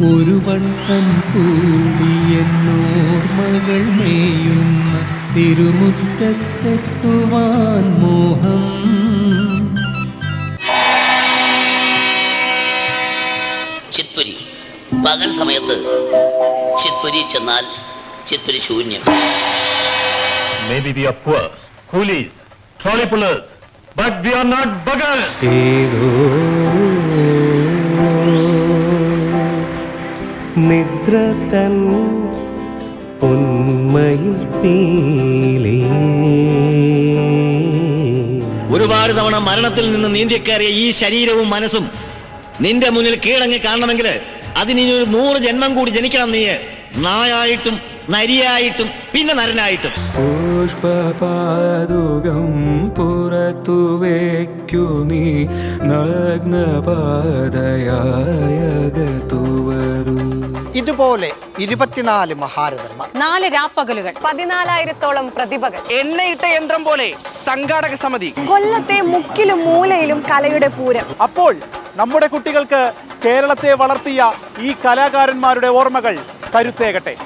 ഒരു വട്ടം കൂടി എന്നോർമകൾ മേയുന്ന തിരുമുറ്റത്തെത്തുവാൻ മോഹം. ചിത്പുരി. പകൽ സമയത്ത് ചിത്പുരി ചെന്നാൽ ചിത്പുരി ശൂന്യം. Maybe നിദ്ര തൻ പൊന്മയിൽ പീലേ. ഒരുപാട് തവണ മരണത്തിൽ നിന്ന് നീന്തിക്കയറിയ ഈ ശരീരവും മനസ്സും നിന്റെ മുന്നിൽ കീഴങ്ങി കാണണമെങ്കിൽ അതിനി ഒരു നൂറ് ജന്മം കൂടി ജനിക്കണം നീ നായായിട്ടും നരിയായിട്ടും പിന്നെ നരനായിട്ടും. പുഷ്പപാതുകം പുറത്തു വയ്ക്കു നീ നഗ്നപാതയായകത്തു വരൂ ഇതുപോലെ ഇരുപത്തിനാല് മഹാരഥന്മാർ. നാല് രാപ്പകലുകൾ പതിനാലായിരത്തോളം പ്രതിഭകൾ. എണ്ണയിട്ട യന്ത്രം പോലെ സംഘാടക സമിതി. കൊല്ലത്തെ മുക്കിലും മൂലയിലും കലയുടെ പൂരം. അപ്പോൾ നമ്മുടെ കുട്ടികൾക്ക് കേരളത്തെ വളർത്തിയ ഈ കലാകാരന്മാരുടെ ഓർമ്മകൾ കരുത്തേകട്ടെ.